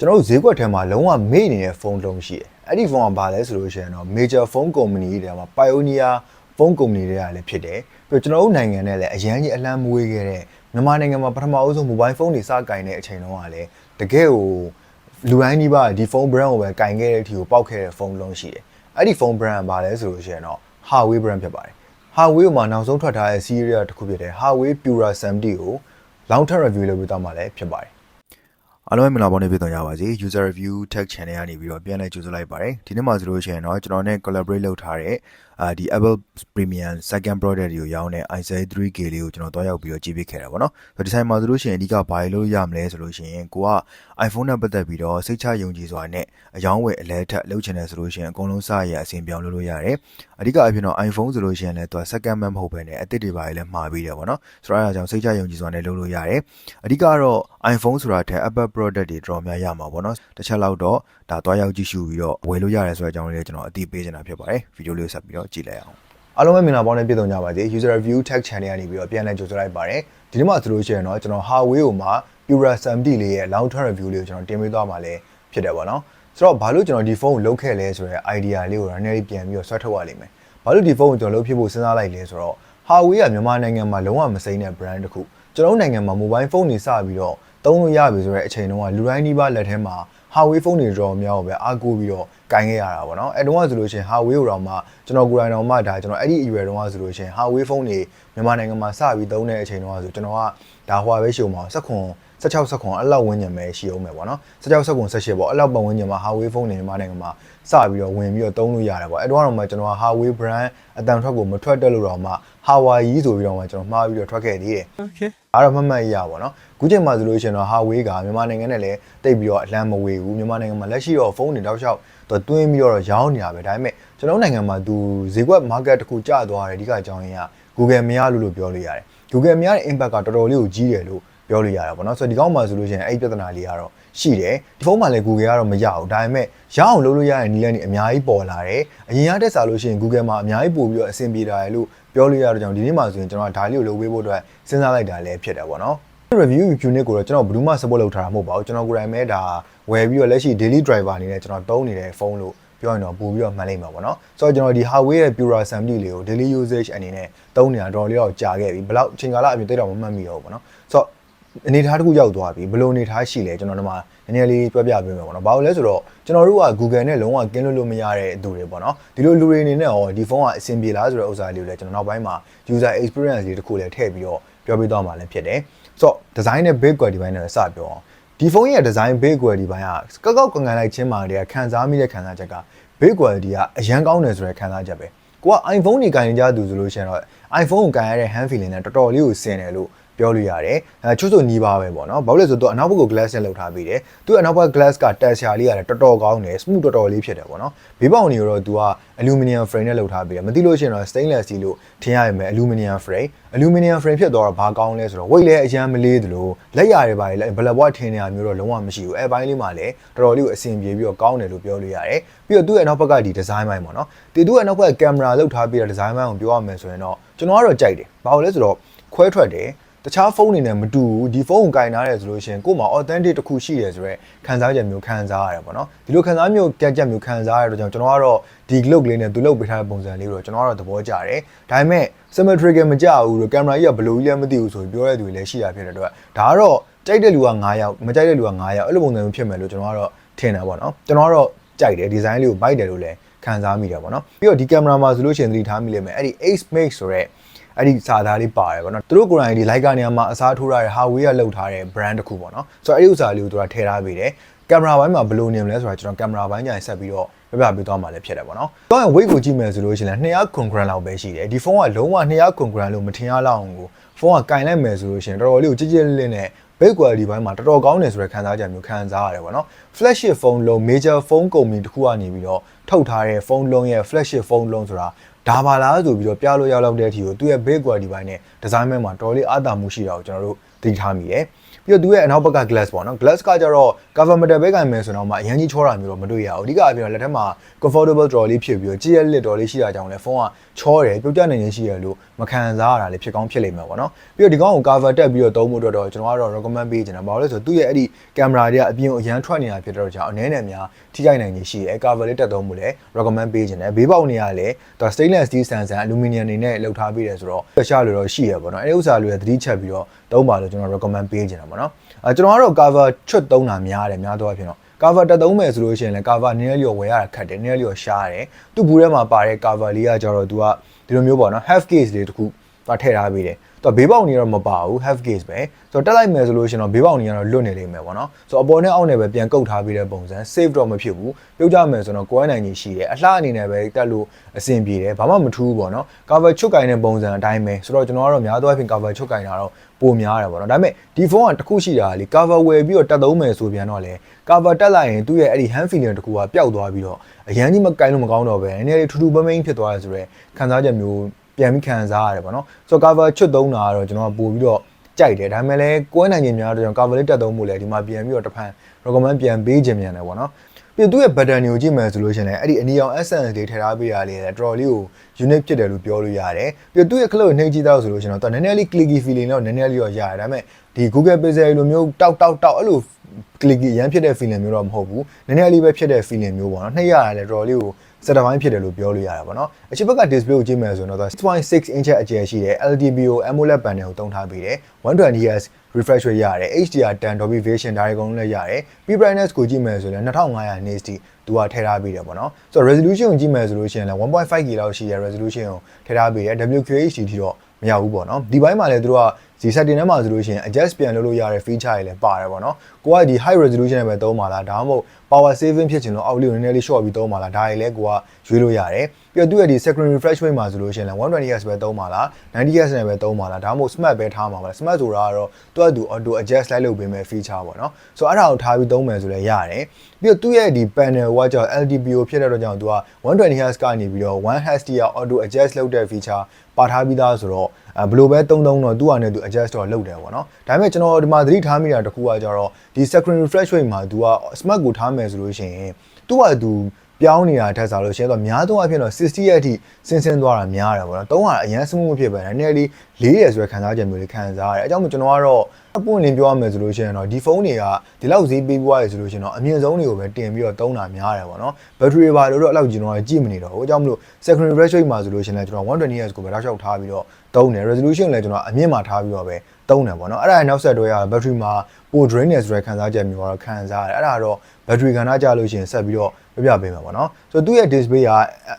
ကျွန်တော်တို့ဈေးကွက်ထဲမှာလုံးဝမေ့နေတဲ့ဖုန်းလုံးရှိတယ်အဲ့ဒီဖုန်းကဘာလဲဆိုလို့ရှိရင်တော့ major phone company တွေမှာ Pioneer phone company တွေကလည်းဖြစ်တယ်ပြီးတော့ကျွန်တော်တို့နိုင်ငံနဲ့လည်းအရန်ကြီးအလန်းမွေးခဲ့တဲ့မြန်မာနိုင်ငံမှာပထမအဦးဆုံး mobile phone တွေစကင်တဲ့အချိန်တုန်းကလည်းတကယ်ကိုလူတိုင်းကြီးပါဒီဖုန်း brand ကိုပဲကင်ခဲ့တဲ့အထိကိုပောက်ခဲ့တဲ့ဖုန်းလုံးရှိတယ်အဲ့ဒီဖုန်း brand ကဘာလဲဆိုလို့ရှိရင်တော့ Huawei brand ဖြစ်ပါတယ် Huawei မှာနောက်ဆုံးထွက်ထားတဲ့ series တစ်ခုဖြစ်တဲ့ Huawei Pura 70ကို long term review လုပ်ပြီးတော့မှလည်းဖြစ်ပါတယ် အားလုံးပဲမင်္ဂလာပါနေပြည်တော်ရပါစေ user review tech channel ကနေပြီးတော့ပြန်လည်ကြိုဆိုလိုက်ပါတယ်ဒီနေ့မှာဆိုလို့ရှိရင်တော့ကျွန်တော်နဲ့ collaborate လုပ်ထားတဲ့ အာဒီ Apple Premium second product တွေကိုရောင်းတဲ့ i7 3K လေးကိုကျွန်တော်တွားရောက်ပြီးတော့ကြည့်ပေးခဲ့တာပေါ့နော်ဆိုတော့ဒီဆိုင်မှာဆိုလို့ရှိရင်အဓိကဘာလို့ရမလဲဆိုလို့ရှိရင်ကိုက iPhone နဲ့ပတ်သက်ပြီးတော့စိတ်ချယုံကြည်စွာနဲ့အယောင်းဝယ်အလဲထက်လုပ်ချင်တယ်ဆိုလို့ရှိရင်အကုန်လုံးစရအဆင်ပြောင်းလုပ်လို့ရတယ်အဓိကအဖြစ်တော့ iPhone ဆိုလို့ရှိရင်လည်းသူက second man မဟုတ်ဘဲနဲ့အသစ်တွေပါလည်းမှာပြီးတယ်ပေါ့နော်ဆိုတော့အဲဒါကြောင့်စိတ်ချယုံကြည်စွာနဲ့လုပ်လို့ရတယ်အဓိကတော့ iPhone ဆိုတာထက် Apple product တွေတော်တော်များရမှာပေါ့နော်တစ်ချက်လောက်တော့ ဒါတွားရောက်ကြည့်ရှုပြီးတော့ဝယ်လို့ရတယ်ဆိုတဲ့အကြောင်းလေးကျွန်တော်အသိပေးချင်တာဖြစ်ပါတယ်ဗီဒီယိုလေးကိုဆက်ပြီးတော့ကြည့်လိုက်အောင်အားလုံးပဲမင်္ဂလာပေါင်းနဲ့ပြည့်စုံကြပါစေ user review tech channel ကနေပြီးတော့ပြန်လည်ကြိုဆိုလိုက်ပါတယ်ဒီနေ့မှာဆိုလို့ရှိရင်တော့ကျွန်တော် Huawei ကိုမှ Pura 70လေးရဲ့ long term review လေးကိုကျွန်တော်တင်ပေးသွားမှာလည်းဖြစ်တယ်ပေါ့နော်ဆိုတော့ဘာလို့ကျွန်တော်ဒီဖုန်းကိုလုပ်ခဲ့လဲဆိုတဲ့ idea လေးကိုတော့နည်းနည်းပြန်ပြီးတော့ဆွဲထုတ်ရလိမ့်မယ်ဘာလို့ဒီဖုန်းကိုကျွန်တော်လုပ်ဖြစ်ဖို့စဉ်းစားလိုက်လဲဆိုတော့ Huawei ကမြန်မာနိုင်ငံမှာလုံးဝမစိမ့်တဲ့ brand တစ်ခုကျွန်တော်နိုင်ငံမှာ mobile phone တွေစပြီးတော့သုံးလို့ရပြီဆိုတဲ့အချိန်တုန်းကလူတိုင်းနှိပါလက်ထဲမှာ Huawei ဖုန်းတွေတော်များကိုပဲအားကိုးပြီးတော့ကင်ခဲ့ရတာပေါ့နော်အဲတုန်းကဆိုလို့ရှိရင် Huawei ကိုတော့မှကျွန်တော်ကိုယ်တိုင်တော့မှဒါကျွန်တော်အဲ့ဒီအရွယ်တုန်းကဆိုလို့ရှိရင် Huawei ဖုန်းတွေမြန်မာနိုင်ငံမှာစပြီးသုံးတဲ့အချိန်တုန်းကဆိုကျွန်တော်ကဒါ Huawei ရှုံမှာစက်ခွန် 16စက်ခွန်အဲ့လောက်ဝန်းကျင်ပဲရှိအောင်မယ်ပေါ့နော်16စက်ခွန်18ပေါ့အဲ့လောက်ပတ်ဝန်းကျင်မှာ Huawei ဖုန်းတွေမြန်မာနိုင်ငံမှာစပြီးတော့ဝင်ပြီးတော့သုံးလို့ရတယ်ပေါ့အဲ့တုန်းကတော့မှကျွန်တော်က Huawei brand အတန်ထွက်ကိုမထွက်တက်လို့တော့မှ Hawaii ဆိုပြီးတော့မှကျွန်တော်မှားပြီးတော့ထွက်ခဲ့သေးတယ် Okay. အဲ့တော့မှတ်မှတ်ရပါတော့ခုချိန်မှာဆိုလို့ရှိရင်တော့ Huawei ကမြန်မာနိုင်ငံနဲ့လည်းတိတ်ပြီးတော့အလံမဝေဘူးမြန်မာနိုင်ငံမှာလက်ရှိတော့ဖုန်းတွေတောက်လျှောက်သူတွင်းပြီးတော့ရောင်းနေတာပဲဒါပေမဲ့ကျွန်တော်နိုင်ငံမှာသူဈေးကွက် market တစ်ခုကျသွားတယ်အဓိကအကြောင်းရင်းက Google မရလို့လို့ပြောလို့ရတယ် Google မရတဲ့ impact ကတော်တော်လေးကိုကြီးတယ်လို့ ပြောလို့ရတာပေါ့နော်ဆိုတော့ဒီကောင်းမှာဆိုလို့ရှိရင်အဲ့ဒီပြဿနာလေးကတော့ရှိတယ်ဒီဖုန်းမှာလည်း Google ကတော့မရဘူးဒါပေမဲ့ရအောင်လုပ်လို့ရတဲ့နည်းလမ်းတွေအများကြီးပေါ်လာတယ်အရင်ကတက်စားလို့ရှိရင် Google မှာအများကြီးပို့ပြီးတော့အဆင်ပြေတာရလို့ပြောလို့ရတဲ့ကြောင့်ဒီနေ့မှာဆိုရင်ကျွန်တော်ကဒါလေးကိုလုပ်ပေးဖို့အတွက်စဉ်းစားလိုက်တာလည်းဖြစ်တယ်ပေါ့နော် review unit ကိုတော့ကျွန်တော်ဘယ်သူမှ support လုပ်ထားတာမဟုတ်ပါဘူးကျွန်တော်ကိုယ်တိုင်ပဲဒါဝယ်ပြီးတော့လက်ရှိ daily driver အနေနဲ့ကျွန်တော်သုံးနေတဲ့ဖုန်းလို့ပြောရင်တော့ပို့ပြီးတော့မှန်လိမ့်မှာပေါ့နော်ဆိုတော့ကျွန်တော်ဒီ Huawei ရဲ့ Pura 70လေးကို daily usage အနေနဲ့သုံးနေတာတော်တော်လေးတော့ကြာခဲ့ပြီဘယ်လောက်အချိန်ကာလအပြင်တိတ်တော့မမှတ်မိတော့ဘူးပေါ့နော်ဆိုတော့ အနေထားတစ်ခုရောက်သွားပြီဘယ်လိုအနေထားရှိလဲကျွန်တော်တို့မှနည်းနည်းလေးပြောပြပေးမယ်ပေါ့နော်ဘာလို့လဲဆိုတော့ကျွန်တော်တို့က Google နဲ့လုံးဝကင်းလွတ်လို့မရတဲ့သူတွေပေါ့နော်ဒီလိုလူတွေအနေနဲ့ရောဒီဖုန်းကအဆင်ပြေလားဆိုတဲ့ဥစ္စာလေးကိုလည်းကျွန်တော်နောက်ပိုင်းမှာ user experience လေးတစ်ခုလည်းထည့်ပြီးတော့ပြောပြသွားမှာလည်းဖြစ်တယ်ဆိုတော့ design နဲ့ build quality ဘိုင်းနဲ့လည်းစပြောအောင်ဒီဖုန်းရဲ့ design build quality ဘိုင်းကကောက်ကောက်ကန်ကန်လိုက်ချင်းမှတည်းကခံစားမိတဲ့ခံစားချက်က build quality ကအရန်ကောင်းတယ်ဆိုတဲ့ခံစားချက်ပဲကိုက iPhone ကြီးကန်နေကြသူဆိုလို့ရှိရင်တော့ iPhone ကိုကန်ရတဲ့ hand feeling နဲ့တော်တော်လေးကိုစင်တယ်လို့ ပြောလို့ရတယ်အဲချို့ဆိုညီးပါပဲပေါ့နော်ဘာလို့လဲဆိုတော့အနောက်ဘက်ကို glass နဲ့လောက်ထားပြီးတယ်သူအနောက်ဘက် glass ကတက်ရှာလေးရတယ်တော်တော်ကောင်းတယ် smooth တော်တော်လေးဖြစ်တယ်ပေါ့နော်ဘေးပေါင်တွေတော့သူက aluminum frame နဲ့လောက်ထားပြီးတယ်မသိလို့ရှိရင်တော့ stainless steel လို့ထင်ရရမယ် aluminum frame aluminum frame ဖြစ်တော့ဘာကောင်းလဲဆိုတော့ weight လည်းအရန်မလေးသလိုလက်ရတွေပါလေဘလက်ဘွားထင်နေတာမျိုးတော့လုံးဝမရှိဘူးအဲဘိုင်းလေးမှာလည်းတော်တော်လေးကိုအဆင်ပြေပြီးတော့ကောင်းတယ်လို့ပြောလို့ရတယ်ပြီးတော့သူ့ရဲ့နောက်ဘက်ကဒီ design ဘိုင်းပေါ့နော်ဒီသူ့ရဲ့နောက်ဘက်က camera လောက်ထားပြီးတဲ့ design ဘိုင်းကိုပြောရမယ်ဆိုရင်တော့ကျွန်တော်ကတော့ကြိုက်တယ်ဘာလို့လဲဆိုတော့ခွဲထွက်တယ် တခြားဖုန်းတွေနဲ့မတူဘူးဒီဖုန်းကိုကင်ထားတယ်ဆိုလို့ရှိရင်ကို့မှာ authentic တစ်ခုရှိတယ်ဆိုတော့ခံစားချက်မျိုးခံစားရတယ်ပေါ့နော်ဒီလိုခံစားမျိုးကြက်ကြက်မျိုးခံစားရတဲ့ကြောင့်ကျွန်တော်ကတော့ဒီ look လေးနဲ့သူ look ပေးထားတဲ့ပုံစံလေးကိုတော့ကျွန်တော်ကတော့သဘောကျတယ်ဒါပေမဲ့ symmetrical မကြဘူးလို့ကင်မရာကြီးကဘယ်လိုကြီးလဲမသိဘူးဆိုပြီးပြောတဲ့သူတွေလည်းရှိတာဖြစ်တဲ့အတွက်ဒါကတော့ကြိုက်တဲ့လူက9ယောက်မကြိုက်တဲ့လူက9ယောက်အဲ့လိုပုံစံမျိုးဖြစ်မယ်လို့ကျွန်တော်ကတော့ထင်တယ်ပေါ့နော်ကျွန်တော်ကတော့ကြိုက်တယ် design လေးကို bite တယ်လို့လည်းခံစားမိတယ်ပေါ့နော်ပြီးတော့ဒီကင်မရာမှာဆိုလို့ရှိရင်သတိထားမိလိမ့်မယ်အဲ့ဒီ Ace Mix ဆိုတဲ့ အဲ့ဒီစာသားလေးပါတယ်ပေါ့နော်သူတို့ကိုယ်တိုင်ဒီ like ကနေရာမှာအစားထိုးထားတဲ့ Huawei ကလုပ်ထားတဲ့ brand တစ်ခုပေါ့နော်ဆိုတော့အဲ့ဒီဥစ္စာလေးကိုသူကထည့်ထားပေးတယ်ကင်မရာဘိုင်းမှာဘယ်လိုနေမလဲဆိုတာကျွန်တော်ကင်မရာဘိုင်းကြရင်ဆက်ပြီးတော့ပြပြပေးသွားမှာလည်းဖြစ်တယ်ပေါ့နော်။တော့ weight ကိုကြည့်မယ်ဆိုလို့ရှိရင်200 congram လောက်ပဲရှိတယ်။ဒီဖုန်းကလုံးဝ200 congram လို့မထင်ရလောက်အောင်ကိုဖုန်းကကင်လိုက်မယ်ဆိုလို့ရှိရင်တော်တော်လေးကိုကြည်ကြည်လင်းလင်းနဲ့ build quality ဘိုင်းမှာတော်တော်ကောင်းတယ်ဆိုတဲ့ခံစားချက်မျိုးခံစားရတယ်ပေါ့နော် flagship phone လုံး major phone company တစ်ခုကနေပြီးတော့ထုတ်ထားတဲ့ဖုန်းလုံးရဲ့ flagship phone လုံးဆိုတာဒါပါလားဆိုပြီးတော့ပြလို့ရလောက်တဲ့အထိကိုသူ့ရဲ့ build quality ဘိုင်းနဲ့ design ဘက်မှာတော်တော်လေးအားသာမှုရှိတာကိုကျွန်တော်တို့သိထားမိတယ်ပြီးတော့သူရဲ့အနောက်ဘက်က glass ပေါ့နော် glass ကကြတော့ cover metal ပဲကင်မယ်ဆိုတော့မှအရင်ကြီးချောတာမျိုးတော့မတွေ့ရဘူးအဓိကအပြင်တော့လက်ထက်မှာ comfortable draw လေးဖြစ်ပြီးတော့ကြည့်ရလက်တော်လေးရှိတာကြောင့်လဲဖုန်းက ချောတယ်ပြုတ်ကျနိုင်နေရှိရလို့မခံစားရတာလေးဖြစ်ကောင်းဖြစ်လိမ့်မယ်ပေါ့နော်ပြီးတော့ဒီကောင်ကို cover တက်ပြီးတော့သုံးဖို့အတွက်တော့ကျွန်တော်ကတော့ recommend ပေးချင်တာဘာလို့လဲဆိုတော့သူ့ရဲ့အဲ့ဒီ camera တွေကအပြင်ကိုအရန်ထွက်နေတာဖြစ်တော့ကြောင့်အနေနဲ့များထိခိုက်နိုင်နေရှိတယ် cover လေးတက်သုံးဖို့လဲ recommend ပေးချင်တယ်ဘေးပေါက်နေရလဲသူ stainless steel ဆန်ဆန် aluminum တွေနဲ့လှုပ်ထားပေးတယ်ဆိုတော့ရှာလို့တော့ရှိရပေါ့နော်အဲ့ဒီဥစ္စာလေးသတိချက်ပြီးတော့သုံးပါလို့ကျွန်တော် recommend ပေးချင်တာပေါ့နော်အဲကျွန်တော်ကတော့ cover ချွတ်သုံးတာများတယ်များတော့အဖြစ်တော့ cover တက်သုံးမယ်ဆိုလို့ရှိရင်လည်း cover နည်းနည်းလေးဝယ်ရတာခက်တယ်နည်းနည်းလေးရှားတယ်သူ့ဘူးထဲမှာပါတဲ့ cover လေးကကြတော့ तू ကဒီလိုမျိုးပေါ့နော် half case လေးတခုသွားထည့်ထားပေးတယ် တော့ဘေးပေါက်နေတော့မပါဘူး half case ပဲဆိုတော့တက်လိုက်မယ်ဆိုလို့ရှိရင်တော့ဘေးပေါက်နေကတော့လွတ်နေလိမ့်မယ်ပေါ့နော်ဆိုတော့အပေါ်နဲ့အောက်နဲ့ပဲပြန်ကုတ်ထားပေးတဲ့ပုံစံ save တော့မဖြစ်ဘူးပြုတ်ကြမယ်ဆိုတော့ကွဲနိုင်ကြီးရှိတယ်အလှအနေနဲ့ပဲတက်လို့အဆင်ပြေတယ်ဘာမှမထူးဘူးပေါ့နော် cover ချုပ်ကင်တဲ့ပုံစံအတိုင်းပဲဆိုတော့ကျွန်တော်ကတော့များသောအားဖြင့် cover ချုပ်ကင်တာတော့ပိုများတယ်ပေါ့နော်ဒါပေမဲ့ဒီဖုန်းကတစ်ခုရှိတာလေ cover ဝယ်ပြီးတော့တက်သုံးမယ်ဆိုပြန်တော့လေ cover တက်လိုက်ရင်သူ့ရဲ့အဲ့ဒီ hand feeling တကူကပျောက်သွားပြီးတော့အရန်ကြီးမကင်လို့မကောင်းတော့ပဲနည်းနည်းလေးထူးထူးပမိန်ဖြစ်သွားတယ်ဆိုတော့ခံစားချက်မျိုး ပြန်ပြီးခံစားရတယ်ပေါ့နော်ဆိုတော့ cover ချွတ်သုံးတာကတော့ကျွန်တော်ကပို့ပြီးတော့ကြိုက်တယ်ဒါပေမဲ့လည်းကွဲနိုင်ခြင်းများတော့ကျွန်တော် cover လေးတက်သုံးဖို့လေဒီမှာပြန်ပြီးတော့တစ်ဖန် recommend ပြန်ပေးခြင်းမြန်တယ်ပေါ့နော်ပြီးသူ့ရဲ့ button တွေကိုကြည့်မယ်ဆိုလို့ရှိရင်လည်းအဲ့ဒီအနီအောင် essence တွေထည့်ထားပေးတာလေးလည်းတော်တော်လေးကို unique ဖြစ်တယ်လို့ပြောလို့ရတယ်ပြီးတော့သူ့ရဲ့ cloud နှိပ်ကြည့်တော့ဆိုလို့ရှိရင်တော့နည်းနည်းလေး clicky feeling တော့နည်း nene လေးတော့ရတယ်ဒါပေမဲ့ဒီ Google Pixel လိုမျိုးတောက်တောက်တောက်အဲ့လို clicky ရမ်းဖြစ်တဲ့ feeling မျိုးတော့မဟုတ်ဘူးနည်းနည်းလေးပဲဖြစ်တဲ့ feeling မျိုးပေါ့နော်နှိပ်ရတာလည်းတော်တော်လေးကို စက်တပိုင်းဖြစ်တယ်လို့ပြောလို့ရတာပေါ့နော်အချစ်ဘက်က display ကိုကြည့်မယ်ဆိုရင်တော့6.6 inch အကျယ်ရှိတယ် LTPO AMOLED panel ကိုတုံးထားပေးတယ် 120Hz refresh rate ရတယ် HDR10 Dolby Vision ဒါတွေအကုန်လုံးလည်းရတယ် P brightness ကိုကြည့်မယ်ဆိုရင်2500 nits တိသူကထည့်ထားပေးတယ်ပေါ့နော်ဆိုတော့ resolution ကိုကြည့်မယ်ဆိုလို့ရှိရင်လည်း 1.5K လောက်ရှိတဲ့ resolution ကိုထည့်ထားပေးတယ် WQHD ထိတော့မရဘူးပေါ့နော်ဒီဘိုင်းမှာလည်းသူတို့က ဒီ setting ထဲမှာဆိုလို့ရှိရင် adjust ပြန်လုပ်လို့ရတဲ့ feature တွေလည်းပါတယ်ပေါ့နော်ကိုကဒီ high resolution နဲ့ပဲသုံးပါလားဒါမှမဟုတ် power saving ဖြစ်ချင်လို့အောက်လေးကိုနည်းနည်းလေး short ပြီးသုံးပါလားဒါတွေလည်းကိုကရွေးလို့ရတယ်ပြီးတော့သူ့ရဲ့ဒီ screen refresh rate မှာဆိုလို့ရှိရင်လည်း 120Hz ပဲသုံးပါလား 90Hz နဲ့ပဲသုံးပါလားဒါမှမဟုတ် smart ပဲထားမှာပါလား smart ဆိုတာကတော့သူ့အတူ auto adjust လိုက်လုပ်ပေးမဲ့ feature ပေါ့နော်ဆိုတော့အဲ့ဒါကိုထားပြီးသုံးမယ်ဆိုလည်းရတယ်ပြီးတော့သူ့ရဲ့ဒီ panel ကကြောင့် LTPO ဖြစ်တဲ့တော့ကြောင့်သူက 120Hz ကနေပြီးတော့ 1Hz တိက auto adjust လုပ်တဲ့ feature ပါထားပြီးသားဆိုတော့အဲ ဘယ်လိုပဲသုံးသုံးတော့သူ့အနေနဲ့သူ adjust တော့လုပ်တယ်ပေါ့နော်ဒါပေမဲ့ကျွန်တော်ဒီမှာသတိထားမိတာတစ်ခုကကြတော့ဒီ screen refresh rate မှာသူက smart ကိုထားမယ်ဆိုလို့ရှိရင်သူ့ဟာသူ ပြောင်းနေတာထက်စားလို့ရှိရင်တော့များသောအားဖြင့်တော့60ရက်အထိဆင်းဆင်းသွားတာများတယ်ပေါ့နော်။သုံးရတာအရင်စမှုမဖြစ်ပဲနည်းနည်းလေးလေးရယ်ဆိုတဲ့ခံစားချက်မျိုးလေးခံစားရတယ်။အဲကြောင့်မို့ကျွန်တော်ကတော့အပွင့်လင်းပြောရမယ်ဆိုလို့ရှိရင်တော့ဒီဖုန်းတွေကဒီလောက်ဈေးပေးပွားရဆိုလို့ရှိရင်တော့အမြင့်ဆုံးတွေကိုပဲတင်ပြီးတော့သုံးတာများတယ်ပေါ့နော်။ဘက်ထရီပါလို့တော့အဲ့လောက်ကျွန်တော်ကကြည့်မနေတော့ဘူး။အဲကြောင့်မလို့ secondary refresh rate မှာဆိုလို့ရှိရင်လည်းကျွန်တော် 120Hz ကိုပဲတောက်လျှောက်ထားပြီးတော့သုံးတယ် resolution လည်းကျွန်တော်အမြင့်မှာထားပြီးတော့ပဲသုံးတယ်ပေါ့နော်အဲ့ဒါနောက်ဆက်တွဲရဘက်ထရီမှာပို drain နေဆိုတဲ့ခံစားချက်မျိုးကတော့ခံစားရတယ်အဲ့ဒါတော့ ဘက်ထရီကဏ္ဍကြလို့ရှိရင်ဆက်ပြီးတော့ပြပြပေးမှာပေါ့နော်ဆိုတော့သူ့ရဲ့ display က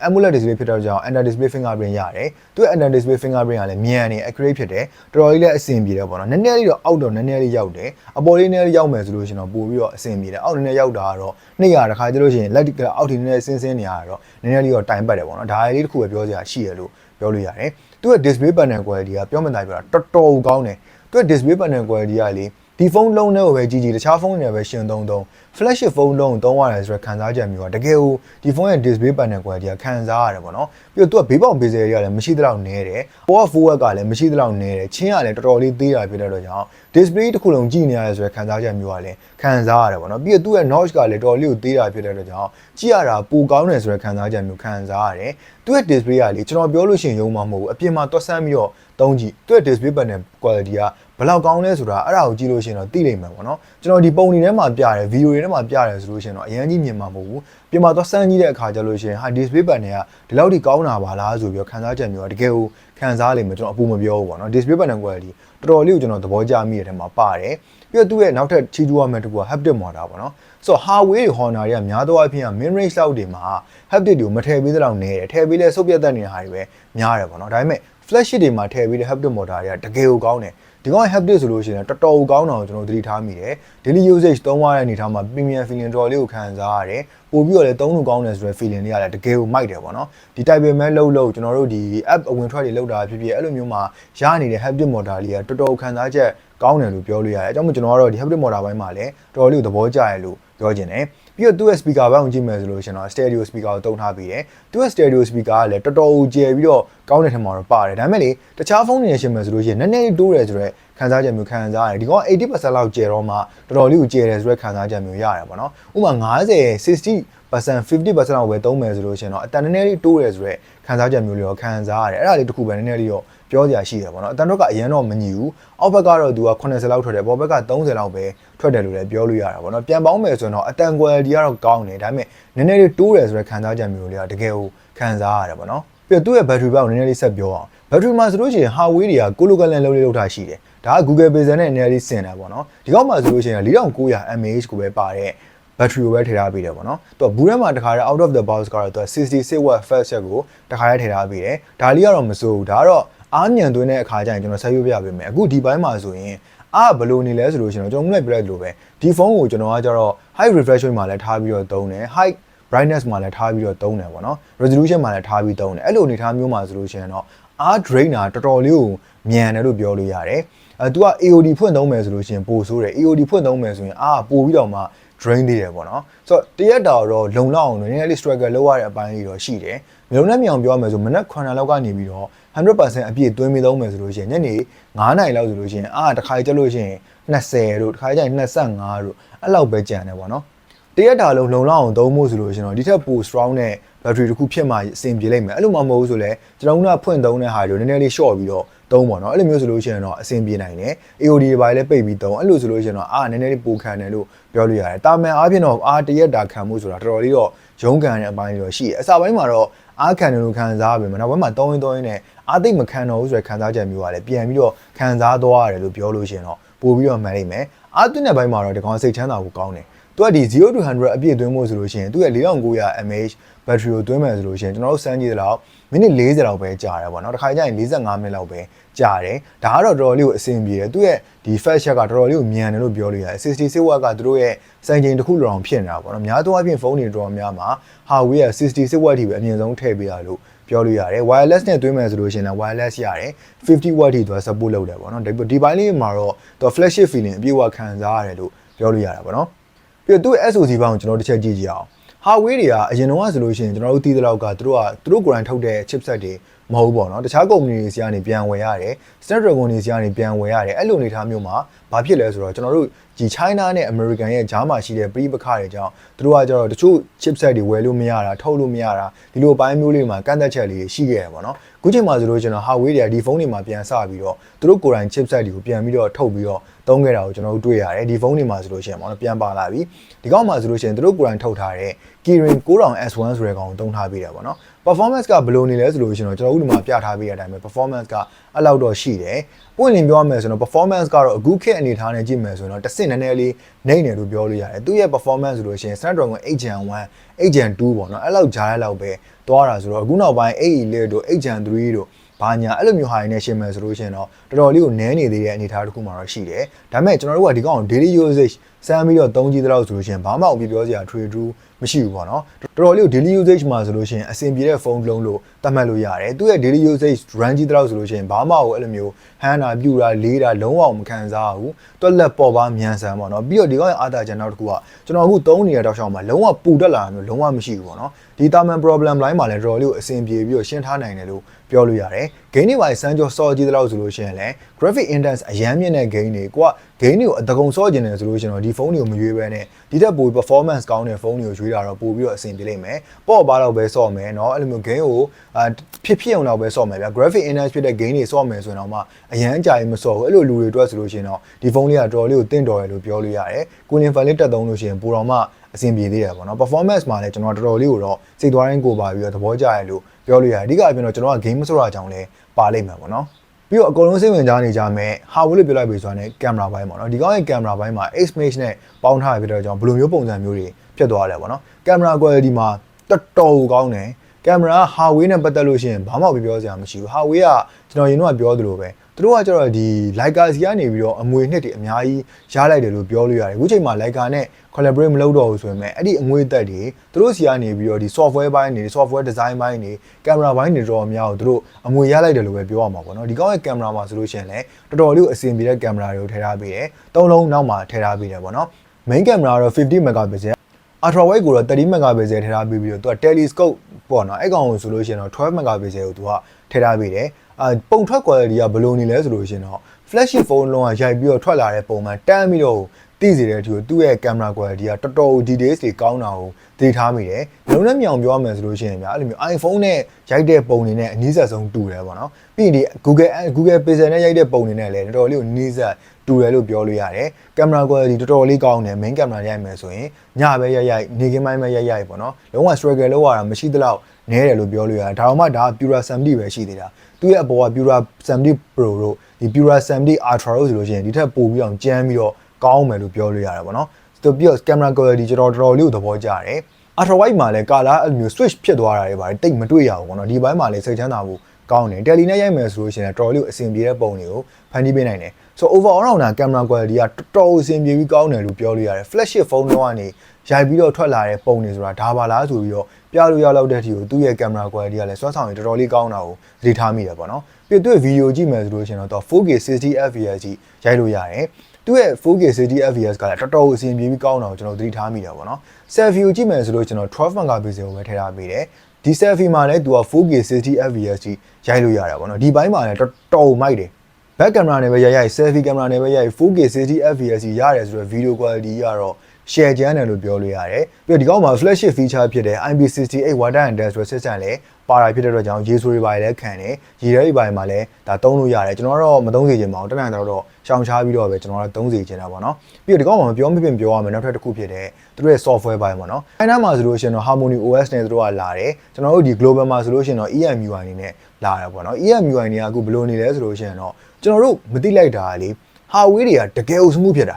AMOLED display ဖြစ်တော့ကြောင့် under display fingerprint ရတယ်သူ့ရဲ့ under display fingerprint ကလည်းမြန်နေ accurate ဖြစ်တယ်တော်တော်လေးလည်းအဆင်ပြေတယ်ပေါ့နော်နည်းနည်းလေးတော့အောက်တော့နည်းနည်းလေးရောက်တယ်အပေါ်လေးနည်းနည်းလေးရောက်မယ်ဆိုလို့ရှိရင်တော့ပို့ပြီးတော့အဆင်ပြေတယ်အောက်နည်းနည်းရောက်တာကတော့နှစ်ရတခါကျလို့ရှိရင်လက်အောက်ထိနည်းနည်းဆင်းဆင်းနေရတာတော့နည်းနည်းလေးတော့တိုင်ပတ်တယ်ပေါ့နော်ဒါလေးတစ်ခုပဲပြောစရာရှိရလို့ပြောလို့ရတယ်သူ့ရဲ့ display panel quality ကပြောမှန်တာပြောတာတော်တော်ကောင်းတယ်သူ့ display panel quality ကလေ ဒီဖုန်းလုံးနဲ့ကိုပဲကြည့်ကြည့်တခြားဖုန်းတွေနဲ့ပဲရှင်သုံးသုံး flagship ဖုန်းလုံးကိုသုံးရတယ်ဆိုတော့ခံစားချက်မျိုးကတကယ်ကိုဒီဖုန်းရဲ့ display panel quality ကခံစားရတယ်ပေါ့နော်ပြီးတော့သူကဘေးပေါင်ဘေးစယ်တွေကလည်းမရှိသလောက်နည်းတယ်ပေါ်က forward ကလည်းမရှိသလောက်နည်းတယ်ချင်းကလည်းတော်တော်လေးသေးတာဖြစ်တဲ့အတွက်ကြောင့် display တစ်ခုလုံးကြည့်နေရတယ်ဆိုတော့ခံစားချက်မျိုးကလည်းခံစားရတယ်ပေါ့နော်ပြီးတော့သူ့ရဲ့ notch ကလည်းတော်တော်လေးကိုသေးတာဖြစ်တဲ့အတွက်ကြောင့်ကြည့်ရတာပိုကောင်းတယ်ဆိုတော့ခံစားချက်မျိုးခံစားရတယ်သူ့ရဲ့ display ကလေကျွန်တော်ပြောလို့ရှိရင်ရုံမှမဟုတ်ဘူးအပြင်မှာတွက်ဆန်းပြီးတော့သုံးကြည့်သူ့ရဲ့ display panel quality က ဘယ်လောက်ကောင်းလဲဆိုတာအဲ့ဒါကိုကြည့်လို့ရှိရင်တော့သိနိုင်မှာပေါ့နော်ကျွန်တော်ဒီပုံတွေထဲမှာပြတယ်ဗီဒီယိုတွေထဲမှာပြတယ်ဆိုလို့ရှိရင်တော့အရင်ကြီးမြင်မှာမဟုတ်ဘူးပြင်မှာသွားစမ်းကြည့်တဲ့အခါကျလို့ရှိရင်ဟာ display panel ကဒီလောက်ထိကောင်းတာပါလားဆိုပြီးတော့ခံစားချက်မျိုးကတကယ်ကိုခံစားလိမ့်မယ်ကျွန်တော်အပူမပြောဘူးပေါ့နော် display panel quality တော်တော်လေးကိုကျွန်တော်သဘောကျမိတဲ့ထဲမှာပါတယ်ပြီးတော့သူ့ရဲ့နောက်ထပ်ချီးကျူးရမယ့်တစ်ခုက haptic motor ပေါ့နော်ဆိုတော့ Huawei တွေ Honor တွေကများသောအားဖြင့် mid range လောက်တွေမှာ haptic တွေကိုမထည့်ပေးသလောက်နေတယ်ထည့်ပေးလဲစုပ်ပြတ်တတ်နေတဲ့ဟာတွေပဲများတယ်ပေါ့နော်ဒါပေမဲ့ flash တွေမှာထည့်ပေးတဲ့ haptic motor တွေကတကယ်ကိုကောင်းတယ် ဒီကောင် haptic ဆိုလို့ရှိရင်တော်တော်ကောင်းတာကိုကျွန်တော်သတိထားမိတယ် daily usage သုံးရတဲ့အနေထားမှာ premium feeling တော်လေးကိုခံစားရတယ်ပို့ပြီးတော့လည်းသုံးလို့ကောင်းတယ်ဆိုတဲ့ feeling လေးကလည်းတကယ်ကိုမိုက်တယ်ပေါ့နော်ဒီ type ပဲမဲ့လှုပ်လှုပ်ကျွန်တော်တို့ဒီ app အဝင်ထွက်တွေလှုပ်တာဖြစ်ဖြစ်အဲ့လိုမျိုးမှာရနေတဲ့ haptic motor လေးကတော်တော်ခံစားချက်ကောင်းတယ်လို့ပြောလို့ရတယ်အကြောင်းမို့ကျွန်တော်ကတော့ဒီ haptic motor ဘိုင်းမှာလည်းတော်တော်လေးကိုသဘောကျရလို့ပြောချင်တယ် ပြီးတော့သူ့ရဲ့ speaker ဘက်ကိုကြည့်မယ်ဆိုလို့ရှင်တော့ stereo speaker ကိုတုံးထားပြီးတယ်သူ့ရဲ့ stereo speaker ကလည်းတော်တော်ကျယ်ပြီးတော့ကောင်းတဲ့ထင်မှာတော့ပါတယ်ဒါပေမဲ့လေတခြားဖုန်းတွေနဲ့ရှင်မယ်ဆိုလို့ရှိရင်နည်းနည်းလေးတိုးတယ်ဆိုတော့ခခံစားချက်မျိုးခံစားရတယ်ဒီကောင်က80%လောက်ကျယ်တော့မှတော်တော်လေးကိုကျယ်တယ်ဆိုတဲ့ခံစားချက်မျိုးရတယ်ပေါ့နော်ဥပမာ90 60% 50%လောက်ပဲသုံးမယ်ဆိုလို့ရှိရင်တော့အတန်နည်းနည်းလေးတိုးတယ်ဆိုတော့ခံစားချက်မျိုးလေးရောခံစားရတယ်အဲ့ဒါလေးတစ်ခုပဲနည်းနည်းလေးရော ပြောစရာရှိတယ်ပေါ့နော်အတန်တော့ကအရင်တော့မညီဘူးအောက်ဘက်ကတော့သူက80လောက်ထွက်တယ်ပေါ်ဘက်က30လောက်ပဲထွက်တယ်လို့လည်းပြောလို့ရတာပေါ့နော်ပြန်ပေါင်းမယ်ဆိုရင်တော့အတန် quality ကတော့ကောင်းတယ်ဒါပေမဲ့နည်းနည်းလေးတိုးတယ်ဆိုတဲ့ခံစားချက်မျိုးလေးကတကယ်ကိုခံစားရတယ်ပေါ့နော်ပြီးတော့သူ့ရဲ့ battery ဘက်ကိုနည်းနည်းလေးဆက်ပြောအောင် battery မှာဆိုလို့ရှိရင် Huawei တွေကကိုလိုကလန်လုံးလေးလောက်ထားရှိတယ်ဒါက Google Pixel နဲ့နည်းနည်းလေးဆင်တယ်ပေါ့နော်ဒီကောက်မှာဆိုလို့ရှိရင်4900 mAh ကိုပဲပါတဲ့ battery ကိုပဲထည့်ထားပေးတယ်ပေါ့နော်။သူကဘူးထဲမှာတခါတည်း out of the box ကတော့သူက66 watt fast charge ကိုတခါတည်းထည့်ထားပေးတယ်။ဒါလေးကတော့မစိုးဘူး။ဒါကတော့ အားမြန်သွင်းတဲ့အခါကျရင်ကျွန်တော်ဆက်ရွပြပေးမယ်။အခုဒီဘိုင်းမှာဆိုရင်အားဘယ်လိုနေလဲဆိုလို့ရှိရင်ကျွန်တော်ခုနကပြောလိုက်သလိုပဲဒီဖုန်းကိုကျွန်တော်ကကျတော့ high refresh rate မှာလည်းထားပြီးတော့သုံးတယ်။ high brightness မှာလည်းထားပြီးတော့သုံးတယ်ပေါ့နော် resolution မှာလည်းထားပြီးသုံးတယ်အဲ့လိုအနေထားမျိုးမှာဆိုလို့ရှိရင်တော့ R drainer တော်တော်လေးကိုမြန်တယ်လို့ပြောလို့ရတယ်အဲ तू က AOD ဖွင့်သုံးမယ်ဆိုလို့ရှိရင်ပိုဆိုးတယ် AOD ဖွင့်သုံးမယ်ဆိုရင်အားပိုပြီးတော့မှ drain သေးတယ်ပေါ့နော်ဆိုတော့တရက်တာတော့လုံလောက်အောင်လို့နည်းနည်းလေး struggle လုပ်ရတဲ့အပိုင်းလေးတော့ရှိတယ် မျိုးနဲ့မြောင်ပြောရမယ်ဆိုမနက်9လောက်ကနေပြီးတော့100%အပြည့်သွင်းပြီးသုံးမယ်ဆိုလို့ရှိရင်ညနေ9နာရီလောက်ဆိုလို့ရှိရင်အားတစ်ခါကြက်လို့ရှိရင်20တို့တစ်ခါကျရင်25တို့အဲ့လောက်ပဲကြံတယ်ပေါ့နော်တရက်တာလုံးလုံလောက်အောင်သုံးဖို့ဆိုလို့ရှင်တော့ဒီထက်ပို strong တဲ့ battery တစ်ခုဖြစ်မှအဆင်ပြေလိမ့်မယ်အဲ့လိုမှမဟုတ်ဘူးဆိုလဲကျွန်တော်ကဖွင့်သုံးတဲ့ဟာတွေနည်းနည်းလေး short ပြီးတော့သုံးပါတော့အဲ့လိုမျိုးဆိုလို့ရှိရင်တော့အဆင်ပြေနိုင်တယ် AOD တွေပါလည်းပိတ်ပြီးသုံးအဲ့လိုဆိုလို့ရှိရင်တော့အာနည်းနည်းလေးပိုခံတယ်လို့ပြောလို့ရတယ်တာမန်အားဖြင့်တော့အာတရက်တာခံမှုဆိုတာတော်တော်လေးတော့ ရုန်းကန်တဲ့အပိုင်းတွေတော့ရှိတယ်အစပိုင်းမှာတော့အားခံတယ်လို့ခံစားပြီမနောက်ပိုင်းမှာသုံးရင်သုံးရင်နဲ့အားသိမ့်မခံတော့ဘူးဆိုတဲ့ခံစားချက်မျိုးကလည်းပြန်ပြီးတော့ခံစားသွားရတယ်လို့ပြောလို့ရှိရင်တော့ပို့ပြီးတော့မှန်လိမ့်မယ်အားသွင်းတဲ့ဘက်မှာတော့ဒီကောင်စိတ်ချမ်းသာဖို့ကောင်းတယ် သူကဒီ0 to 100အပြည့်သွင်းဖို့ဆိုလို့ရှိရင်သူ့ရဲ့4900 mAh battery ကိုသွင်းမယ်ဆိုလို့ရှိရင်ကျွန်တော်တို့စမ်းကြည့်သလောက်မိနစ်40လောက်ပဲကြာတယ်ပေါ့နော်တစ်ခါကျရင်45မိနစ်လောက်ပဲကြာတယ်ဒါကတော့တော်တော်လေးကိုအဆင်ပြေတယ်သူ့ရဲ့ဒီ fast charge ကတော်တော်လေးကိုမြန်တယ်လို့ပြောလို့ရတယ်66 watt ကသူတို့ရဲ့စံချိန်တစ်ခုလောင်ဖြစ်နေတာပေါ့နော်များသောအားဖြင့်ဖုန်းတွေတော်တော်များမှာ Huawei ရဲ့66 watt ထိပဲအမြင့်ဆုံးထည့်ပေးရလို့ပြောလို့ရတယ် wireless နဲ့သွင်းမယ်ဆိုလို့ရှိရင်လည်း wireless ရတယ်50 watt ထိသူက support လုပ်တယ်ပေါ့နော်ဒီဘိုင်းလေးမှာတော့သူ flagship feeling အပြည့်အဝခံစားရတယ်လို့ပြောလို့ရတာပေါ့နော် ပြီးတော့သူ့ရဲ့ SOC ဘက်ကိုကျွန်တော်တစ်ချက်ကြည့်ကြည့်အောင် Huawei တွေကအရင်တော့ဆိုလို့ရှိရင်ကျွန်တော်တို့သိတဲ့လောက်ကသူတို့ကသူတို့ကိုယ်တိုင်ထုတ်တဲ့ chipset တွေမဟုတ်ဘူးပေါ့နော်တခြားကုမ္ပဏီတွေစီကနေပြန်ဝယ်ရတယ် Snapdragon တွေစီကနေပြန်ဝယ်ရတယ်အဲ့လိုအနေအထားမျိုးမှာဘာဖြစ်လဲဆိုတော့ကျွန်တော်တို့ဒီ China နဲ့ American ရဲ့ဂျားမှာရှိတဲ့ပြည်ပခါတွေကြောင့်သူတို့ကကျတော့တချို့ chipset တွေဝယ်လို့မရတာထုတ်လို့မရတာဒီလိုအပိုင်းမျိုးလေးမှာကန့်သက်ချက်လေးရှိခဲ့တယ်ပေါ့နော်အခုချိန်မှာဆိုလို့ကျွန်တော် Huawei တွေကဒီဖုန်းတွေမှာပြန်စပြီးတော့သူတို့ကိုယ်တိုင် chipset တွေကိုပြန်ပြီးတော့ထုတ်ပြီးတော့ သုံးခဲ့တာကိုကျွန်တော်တို့တွေ့ရတယ်ဒီဖုန်းတွေမှာဆိုလို့ရှိရင်ပေါ့နော်ပြန်ပါလာပြီဒီကောက်မှာဆိုလို့ရှိရင်သူတို့ကိုယ်တိုင်ထုတ်ထားတဲ့ Kirin 9000S1 ဆိုတဲ့ကောင်ကိုသုံးထားပေးတယ်ပေါ့နော် performance ကဘယ်လိုနေလဲဆိုလို့ရှိရင်တော့ကျွန်တော်တို့ဒီမှာပြထားပေးတဲ့အတိုင်းပဲ performance ကအဲ့လောက်တော့ရှိတယ်ပွင့်လင်းပြောရမယ်ဆိုတော့ performance ကတော့အခုခေတ်အနေထားနဲ့ကြည့်မယ်ဆိုရင်တော့တစ်ဆင့်နည်းနည်းလေးနှိမ့်တယ်လို့ပြောလို့ရတယ်သူရဲ့ performance ဆိုလို့ရှိရင် Snapdragon 8 Gen 1 8 Gen 2ပေါ့နော်အဲ့လောက်ကြားရလောက်ပဲသွားတာဆိုတော့အခုနောက်ပိုင်း 8 Elite တို့8 Gen 3တို့ ဘာညာအဲ့လိုမျိုးဟာတွေနဲ့ရှင်းမယ်ဆိုလို့ရှိရင်တော့တော်တော်လေးကိုနည်းနေသေးတဲ့အနေအထားတစ်ခုမှတော့ရှိတယ်ဒါပေမဲ့ကျွန်တော်တို့ကဒီကောင် daily usage စမ်းပြီးတော့သုံးကြည့်တဲ့လောက်ဆိုလို့ရှိရင်ဘာမှအပြပြောစရာ trade true မရှိဘူးပေါ့နော်တော်တော်လေးကို daily usage မှာဆိုလို့ရှိရင်အဆင်ပြေတဲ့ဖုန်းလုံးလို့သတ်မှတ်လို့ရတယ်သူ့ရဲ့ daily usage run ကြည့်တဲ့လောက်ဆိုလို့ရှိရင်ဘာမှကိုအဲ့လိုမျိုးဟန်တာပြူတာလေးတာလုံးဝမခံစားဘူးတွက်လက်ပေါ်ပါမြန်ဆန်ပေါ့နော်ပြီးတော့ဒီကောင်ရဲ့အာသာချန်နောက်တစ်ခုကကျွန်တော်အခုသုံးနေတဲ့တောက်ချောင်းမှာလုံးဝပူတက်လာတာမျိုးလုံးဝမရှိဘူးပေါ့နော်ဒီ thermal problem line မှာလည်းတော်တော်လေးကိုအဆင်ပြေပြီးတော့ရှင်းထားနိုင်တယ်လို့ ပြောလို့ရတယ် gain တွေပါစမ်းကြောစောကြည့်တဲ့လောက်ဆိုလို့ရှိရင်လည်း graphic index အရန်မြင့်တဲ့ gain တွေကိုက gain တွေကိုအတကုံစောကျင်တယ်ဆိုလို့ရှိရင်တော့ဒီဖုန်းတွေကိုမရွေးဘဲနဲ့ဒီတက်ပို performance ကောင်းတဲ့ဖုန်းတွေကိုရွေးတာတော့ပို့ပြီးတော့အဆင်ပြေလိမ့်မယ်ပေါ့ပါတော့ပဲစော့မယ်เนาะအဲ့လိုမျိုး gain ကိုအာဖြစ်ဖြစ်အောင်တော့ပဲစော့မယ်ဗျာ graphic index ဖြစ်တဲ့ gain တွေစော့မယ်ဆိုရင်တော့မှအရန်အကြိုင်မစော့ဘူးအဲ့လိုလူတွေအတွက်ဆိုလို့ရှိရင်တော့ဒီဖုန်းလေးကတော်တော်လေးကိုတင့်တော်တယ်လို့ပြောလို့ရတယ်ကိုလင်ဖန်လေးတက်သုံးလို့ရှိရင်ပိုတော့မှအဆင်ပြေသေးတယ်ပေါ့နော် performance မှာလည်းကျွန်တော်တော်တော်လေးကိုတော့စိတ်သွားတိုင်းကိုပါပြီးတော့သဘောကျရလို့ ပြောလို့ရတယ်အဓိကအပြင်တော့ကျွန်တော်က game မဆော့တာကြောင့်လည်းပါလိမ့်မယ်ပေါ့နော်ပြီးတော့အကုန်လုံးစိတ်ဝင်စားနေကြမယ်ဟာဝလို့ပြောလိုက်ပြီဆိုတာနဲ့ကင်မရာဘိုင်းပေါ့နော်ဒီကောင်းရဲ့ကင်မရာဘိုင်းမှာ H-Max နဲ့ပေါင်းထားရပြတဲ့ကြောင့်ဘယ်လိုမျိုးပုံစံမျိုးတွေဖြစ်သွားတယ်ပေါ့နော်ကင်မရာ quality မှာတော်တော်ကောင်းတယ်ကင်မရာ Huawei နဲ့ပတ်သက်လို့ရှိရင်ဘာမှပြောစရာမရှိဘူး Huawei ကကျွန်တော်ရင်တော့ပြောသလိုပဲ သူတို့ကကျတော့ဒီ Leica စီကနေပြီးတော့အမွေနှစ်တွေအများကြီးရလိုက်တယ်လို့ပြောလို့ရတယ်အခုချိန်မှာ Leica နဲ့ collaborate မလုပ်တော့ဘူးဆိုရင်အဲ့ဒီအငွေသက်တွေသူတို့စီကနေပြီးတော့ဒီ software ဘိုင်းတွေ software design ဘိုင်းတွေ camera ဘိုင်းတွေတော်တော်များကိုသူတို့အငွေရလိုက်တယ်လို့ပဲပြောရမှာပေါ့နော်ဒီကောင်းရဲ့ camera မှာဆိုလို့ရှိရင်လည်းတော်တော်လေးကိုအဆင်ပြေတဲ့ camera တွေကိုထည့်ထားပေးတယ်သုံးလုံးနောက်မှာထည့်ထားပေးတယ်ပေါ့နော် main camera ကတော့50 megapixel ultra wide ကိုတော့30 megapixel ထည့်ထားပေးပြီးတော့သူက telescope ပေါ့နော်အဲ့ကောင်ကိုဆိုလို့ရှိရင်တော့12 megapixel ကိုသူကထည့်ထားပေးတယ် အာပုံထွက် quality ကဘယ်လိုနေလဲဆိုလို့ရှိရင်တော့ flagship phone လုံးကရိုက်ပြီးတော့ထွက်လာတဲ့ပုံမှန်တန်းပြီးတော့သိစေတဲ့သူသူ့ရဲ့ camera quality ကတော်တော် details တွေကောင်းတာကိုသိထားမိတယ်။လုံးနဲ့မြောင်ပြောရမယ်ဆိုလို့ရှိရင်ဗျာအဲ့လိုမျိုး iPhone နဲ့ရိုက်တဲ့ပုံတွေနဲ့အနည်းဆက်ဆုံးတူတယ်ပေါ့နော်။ပြီးရင်ဒီ Google Google Pixel နဲ့ရိုက်တဲ့ပုံတွေနဲ့လည်းတော်တော်လေးကိုနီးစပ်တူတယ်လို့ပြောလို့ရတယ်။ camera quality တော်တော်လေးကောင်းတယ် main camera ရိုက်မယ်ဆိုရင်ညပဲရိုက်ရိုက်နေကင်းပိုင်းပဲရိုက်ရိုက်ပေါ့နော်။လုံးဝ struggle လောက်ရတာမရှိသလောက် နဲတယ်လို့ပြောလို့ရတယ်။ဒါတော့မှဒါ Pura 70ပဲရှိသေးတာ။သူ့ရဲ့အပေါ်က Pura 70 Pro တို့ဒီ Pura 70 Ultra တို့ဆိုလို့ရှိရင်ဒီထက်ပိုပြီးအောင်ကျန်းပြီးတော့ကောင်းမယ်လို့ပြောလို့ရတယ်ပေါ့နော်။သူပြီးတော့ camera quality ကျွန်တော်တော်တော်လေးကိုသဘောကျတယ်။ Ultra wide မှာလည်း color အဲ့လိုမျိုး switch ဖြစ်သွားတာတွေပါတယ်တိတ်မတွေ့ရဘူးပေါ့နော်။ဒီဘက်မှာလည်းစိတ်ချမ်းသာဖို့ကောင်းတယ်။ Tele နဲ့ရိုက်မယ်ဆိုလို့ရှိရင်တော်တော်လေးကိုအဆင်ပြေတဲ့ပုံတွေကိုဖန်တီးပေးနိုင်တယ်။ so overall တော့နာ camera quality ကတော်တော်အဆင်ပြေပြီးကောင်းတယ်လို့ပြောလို့ရတယ် flagship phone တော့ကနေ ရိုက်ပြီးတော့ထွက်လာတဲ့ပုံတွေဆိုတာဒါပါလားဆိုပြီးတော့ပြလို့ရလောက်တဲ့အထိကိုသူ့ရဲ့ camera quality ကလည်းစွမ်းဆောင်ရည်တော်တော်လေးကောင်းတာကိုသတိထားမိတယ်ပေါ့နော်ပြီးတော့သူ့ရဲ့ video ကြည့်မယ်ဆိုလို့ရှိရင်တော့ 4K 60 fps ကြီးရိုက်လို့ရတယ်သူ့ရဲ့ 4K 60 fps ကလည်းတော်တော်အဆင်ပြေပြီးကောင်းတာကိုကျွန်တော်သတိထားမိတယ်ပေါ့နော် selfie ကိုကြည့်မယ်ဆိုလို့ကျွန်တော်12 megapixel ကိုပဲထည့်ထားပေးတယ်ဒီ selfie မှာလည်းသူက 4K 60 fps ကြီးရိုက်လို့ရတာပေါ့နော်ဒီဘိုင်းမှာလည်းတော်တော်မိုက်တယ် back camera နဲ့ပဲရိုက်ရိုက် selfie camera နဲ့ပဲရိုက် 4K 60 fps ရတယ်ဆိုတော့ video quality ကတော့ share ကျန်းတယ်လို့ပြောလို့ရတယ်ပြီးတော့ဒီကောက်မှာ flagship feature ဖြစ်တဲ့ IP68 water and dust resistant လည်းပါတာဖြစ်တဲ့အတွက်ကြောင့်ရေဆိုးတွေပါလည်းခံတယ်ရေထဲတွေပါမှာလည်းဒါသုံးလို့ရတယ်ကျွန်တော်ကတော့မသုံးစေချင်ပါဘူးတနင်္လာတော့ရှောင်ရှားပြီးတော့ပဲကျွန်တော်ကသုံးစေချင်တာပေါ့နော်ပြီးတော့ဒီကောက်မှာမပြောမဖြစ်ပြောရမယ်နောက်ထပ်တစ်ခုဖြစ်တဲ့သူတို့ရဲ့ software ပိုင်းပေါ့နော်အဲနားမှာဆိုလို့ရှိရင်တော့ Harmony OS နဲ့သူတို့ကလာတယ်ကျွန်တော်တို့ဒီ global မှာဆိုလို့ရှိရင်တော့ EMUI အနေနဲ့လာတယ်ပေါ့နော် EMUI နေကအခုဘယ်လိုနေလဲဆိုလို့ရှိရင်တော့ကျွန်တော်တို့မသိလိုက်တာလေ Huawei တွေကတကယ်ကို smooth ဖြစ်တာ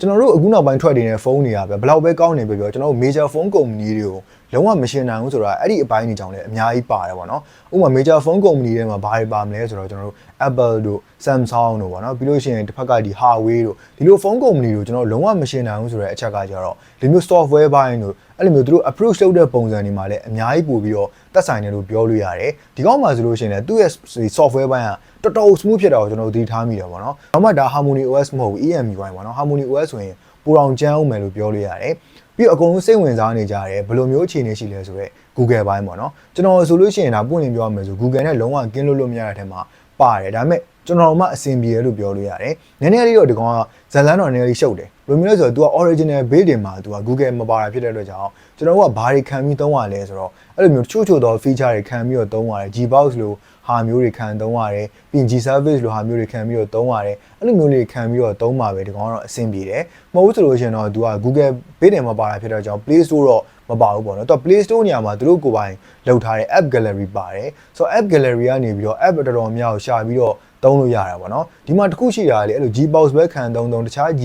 ကျွန်တော်တို့အခုနောက်ပိုင်းထွက်နေတဲ့ဖုန်းတွေကပဲဘယ်လောက်ပဲကောင်းနေပဲပြောကျွန်တော်တို့ major phone company တွေကို လုံးဝမရှင်းနိုင်ဘူးဆိုတာအဲ့ဒီအပိုင်းတွေကြောင့်လည်းအများကြီးပါတယ်ပေါ့နော်ဥပမာ major phone company တွေမှာဘာတွေပါမလဲဆိုတော့ကျွန်တော်တို့ Apple တို့ Samsung တို့ပေါ့နော်ပြီးလို့ရှိရင်တစ်ဖက်ကဒီ Huawei တို့ဒီလို phone company တို့ကျွန်တော်လုံးဝမရှင်းနိုင်ဘူးဆိုတဲ့အချက်ကကြတော့ဒီမျိုး software ဘိုင်းတို့အဲ့လိုမျိုးသူတို့ approach လုပ်တဲ့ပုံစံတွေမှာလည်းအများကြီးပို့ပြီးတော့သက်ဆိုင်တယ်လို့ပြောလို့ရတယ်ဒီကောက်မှာဆိုလို့ရှိရင်လည်းသူ့ရဲ့ software ဘိုင်းကတော်တော် smooth ဖြစ်တာကိုကျွန်တော်တို့သိထားမိတယ်ပေါ့နော်။ဒါမှဒါ Harmony OS မဟုတ်ဘူး EMUI ပေါ့နော်။ Harmony OS ဆိုရင် ပူအောင်ကျန်းအောင်မယ်လို့ပြောလို့ရတယ်။ပြီးတော့အကုန်လုံးစိတ်ဝင်စားနေကြတယ်ဘယ်လိုမျိုးအခြေအနေရှိလဲဆိုတော့ Google ဘိုင်းပေါ့နော်။ကျွန်တော်ဆိုလို့ရှိရင်ဒါပွင့်လင်းပြောရမယ်ဆို Google နဲ့လုံးဝကင်းလို့လို့မရတဲ့အထက်မှာပါတယ်ဒါပေမဲ့ကျွန်တော်မှအဆင်ပြေတယ်လို့ပြောလို့ရတယ်။နည်းနည်းလေးတော့ဒီကောင်ကဇလန်းတော်နည်းနည်းလေးရှုပ်တယ်။ဘယ်လိုမျိုးလဲဆိုတော့ तू က original build တွေမှာ तू က Google မပါတာဖြစ်တဲ့အတွက်ကြောင့်ကျွန်တော်တို့ကဘာတွေခံပြီးသုံးရလဲဆိုတော့အဲ့လိုမျိုးချို့ချို့သော feature တွေခံပြီးတော့သုံးရတယ် Gbox လို့ ဟာမျိုးတွေခံသုံးရတယ်ပြီးရင် G service လို့ဟာမျိုးတွေခံပြီးတော့သုံးရတယ်အဲ့လိုမျိုးတွေခံပြီးတော့သုံးပါပဲဒီကောင်ကတော့အဆင်ပြေတယ်မဟုတ်ဘူးဆိုလို့ရှိရင်တော့ तू က Google ဘေးတယ်မှာပါတာဖြစ်တဲ့ကြောင့် Play Store တော့မပါဘူးပေါ့နော်သူက Play Store နေရာမှာသူတို့ကိုယ်ပိုင်လောက်ထားတဲ့ App Gallery ပါတယ်ဆိုတော့ App Gallery ကနေပြီးတော့ App တော်တော်များကိုရှာပြီးတော့ သုံးလို့ရတာပေါ့နော်ဒီမှာတစ်ခုရှိတာလေအဲ့လို Gbox ပဲခံသုံးသုံးတခြား G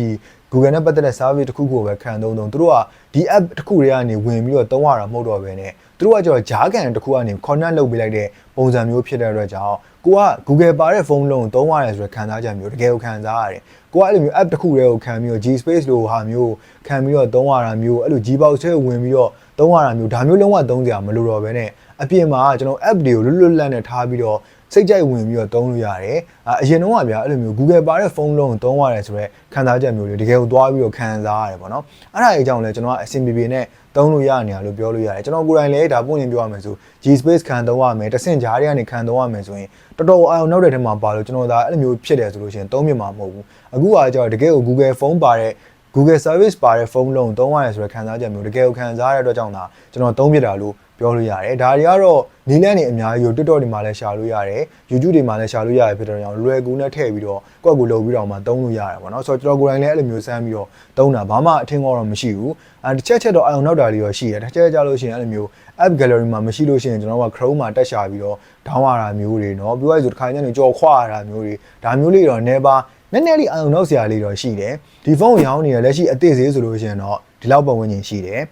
Google နဲ့ပတ်သက်တဲ့ service တစ်ခုကိုပဲခံသုံးသုံးသူတို့ကဒီ app တစ်ခုတွေကနေဝင်ပြီးတော့သုံးရတာမဟုတ်တော့ဘဲနဲ့သူတို့ကကြောဂျားကန်တစ်ခုကနေ connect လုပ်ပေးလိုက်တဲ့ပုံစံမျိုးဖြစ်တဲ့အတွက်ကြောင့်ကိုက Google ပါတဲ့ဖုန်းလုံးကိုသုံးရတယ်ဆိုတော့ခံစားချက်မျိုးတကယ်ကိုခံစားရတယ်ကိုကအဲ့လိုမျိုး app တစ်ခုတည်းကိုခံပြီးတော့ G Space လိုဟာမျိုးခံပြီးတော့သုံးရတာမျိုးအဲ့လို Gbox ထဲကိုဝင်ပြီးတော့သုံးရတာမျိုးဒါမျိုးလုံးဝသုံးစရာမလိုတော့ဘဲနဲ့အပြင်မှာကျွန်တော် app တွေကိုလွတ်လွတ်လပ်နဲ့ထားပြီးတော့ စိတ်ကြိုက်ဝင်ပြီးတော့သုံးလို့ရတယ်အအရင်တော့ကဗျာအဲ့လိုမျိုး Google ပါတဲ့ဖုန်းလုံးကိုသုံးရတယ်ဆိုတော့ခံစားချက်မျိုးတွေတကယ်ကိုသွားပြီးတော့ခံစားရတယ်ပေါ့နော်အဲ့ဒါအကြောင်းလဲကျွန်တော်ကအဆင်ပြေပြေနဲ့သုံးလို့ရနေရလို့ပြောလို့ရတယ်ကျွန်တော်ကိုယ်တိုင်လည်းဒါပွင့်ရင်ပြောရမယ်ဆို G Space ခံသုံးရမယ်တဆင့်ကြားတွေကနေခံသုံးရမယ်ဆိုရင်တော်တော်အာရုံနောက်တဲ့ထဲမှာပါလို့ကျွန်တော်ဒါအဲ့လိုမျိုးဖြစ်တယ်ဆိုလို့ရှိရင်သုံးမြင်မှာမဟုတ်ဘူးအခုကကြောတကယ်ကို Google ဖုန်းပါတဲ့ Google service ပါတဲ့ဖုန်းလုံးသုံးရတယ်ဆိုတဲ့ခံစားချက်မျိုးတကယ်ကိုခံစားရတဲ့အတွက်ကြောင့်ဒါကျွန်တော်သုံးပြတာလို့ ပြောလို့ရတယ်ဒါတွေကတော့နီးလန်းနေအများကြီးကို TikTok တွေမှာလည်းရှာလို့ရတယ် YouTube တွေမှာလည်းရှာလို့ရတယ်ဖြစ်တဲ့ကြောင့်လွယ်ကူနဲ့ထည့်ပြီးတော့ကိုယ့်ကိုယ်လုပ်ပြီးတော့မှသုံးလို့ရတယ်ပေါ့နော်ဆိုတော့ကျွန်တော်ကိုယ်တိုင်လည်းအဲ့လိုမျိုးစမ်းပြီးတော့သုံးတာဘာမှအထင်တော့မရှိဘူးအဲတစ်ချက်ချက်တော့အအောင်နောက်တာတွေတော့ရှိတယ်တစ်ချက်ကြလို့ရှိရင်အဲ့လိုမျိုး app gallery မှာမရှိလို့ရှိရင်ကျွန်တော်က Chrome မှာတက်ရှာပြီးတော့ down ရတာမျိုးတွေเนาะပြီးတော့ဆိုတစ်ခါကျရင်ကြော်ခွာရတာမျိုးတွေဒါမျိုးလေးတော့ never နည်းနည်းလေးအအောင်နောက်စရာလေးတော့ရှိတယ်ဒီဖုန်းကိုရောင်းနေရလက်ရှိအသေးသေးဆိုလို့ရှိရင်တော့ဒီလောက်ပတ်ဝန်းကျင်ရှိတယ်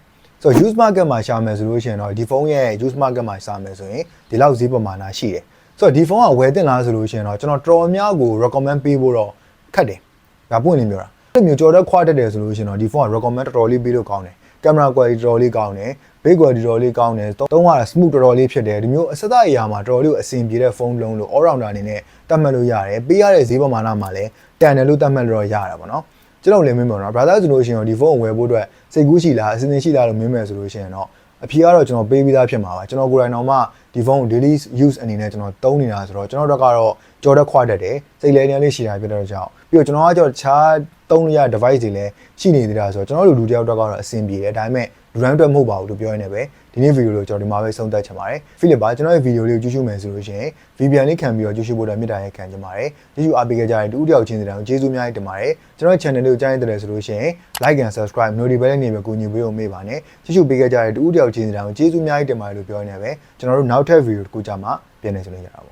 ဆိုတော့ use market မှာရှာမယ်ဆိုလို့ရှိရင်တော့ဒီဖုန်းရဲ့ use market မှာရှာမယ်ဆိုရင်ဒီလောက်ဈေးပမာဏရှိတယ်ဆိုတော့ဒီဖုန်းကဝယ်တင်လားဆိုလို့ရှိရင်တော့ကျွန်တော်တော်များကို recommend ပေးဖို့တော့ခက်တယ်ဒါပွင့်နေပြောတာအဲ့လိုမျိုးကြော်တဲ့ခွာတက်တယ်ဆိုလို့ရှိရင်တော့ဒီဖုန်းက recommend တော်တော်လေးပေးလို့ကောင်းတယ်ကင်မရာ quality တော်တော်လေးကောင်းတယ် big quality တော်တော်လေးကောင်းတယ်သုံးရတာ smooth တော်တော်လေးဖြစ်တယ်ဒီမျိုးအစသအရာမှာတော်တော်လေးကိုအဆင်ပြေတဲ့ဖုန်းလုံးလို့ all rounder အနေနဲ့တတ်မှတ်လို့ရတယ်ပေးရတဲ့ဈေးပမာဏမှာလည်းတန်တယ်လို့တတ်မှတ်လို့ရတာပေါ့နော် ကျွန်တော်လည်းမင်းပြောတော့ brother ဆိုလို့ရှိရင်တော့ဒီဖုန်းကိုဝယ်ဖို့အတွက်စိတ်ကူးရှိလားအစင်းစင်းရှိလားလို့မင်းမယ်ဆိုလို့ရှိရင်တော့အဖြေကတော့ကျွန်တော်ပေးပြီးသားဖြစ်မှာပါကျွန်တော်ကိုယ်တိုင်တော့မှဒီဖုန်းကို daily use အနေနဲ့ကျွန်တော်သုံးနေတာဆိုတော့ကျွန်တော်တို့ကတော့ကြော်တက်ခွာတတ်တယ်စိတ်လဲနေလေးရှိတာဖြစ်တဲ့ကြောင့်ပြီးတော့ကျွန်တော်ကကြောတခြားသုံးရ device တွေလည်းရှိနေသေးတာဆိုတော့ကျွန်တော်တို့လူတစ်ယောက်တော့ကတော့အဆင်ပြေတယ်ဒါပေမဲ့ လူတိုင်းအတွက်မဟုတ်ပါဘူးလို့ပြောရနေပဲဒီနေ့ဗီဒီယိုလေးကျွန်တော်ဒီမှာပဲဆုံးသက်ချင်ပါတယ်ဖိလစ်ပါကျွန်တော်ရဲ့ဗီဒီယိုလေးကိုကြည့်ရှုမယ်ဆိုလို့ရှိရင် VPN လေးခံပြီးတော့ကြည့်ရှုဖို့တော့မြစ်တာရဲ့ခံချင်ပါတယ်ကြည့်ရှုအားပေးကြကြတဲ့တူတယောက်ချင်းစီတိုင်းကိုကျေးဇူးအများကြီးတင်ပါတယ်ကျွန်တော်ရဲ့ channel လေးကိုကြားရင်တယ်ဆိုလို့ရှိရင် like and subscribe notification လေးနေပဲကိုညီပေးဖို့မေ့ပါနဲ့ကြည့်ရှုပေးကြကြတဲ့တူတယောက်ချင်းစီတိုင်းကိုကျေးဇူးအများကြီးတင်ပါတယ်လို့ပြောရနေပဲကျွန်တော်တို့နောက်ထပ်ဗီဒီယိုတစ်ခုကြမှာပြန်နေဆိုလို့ရတာပေါ့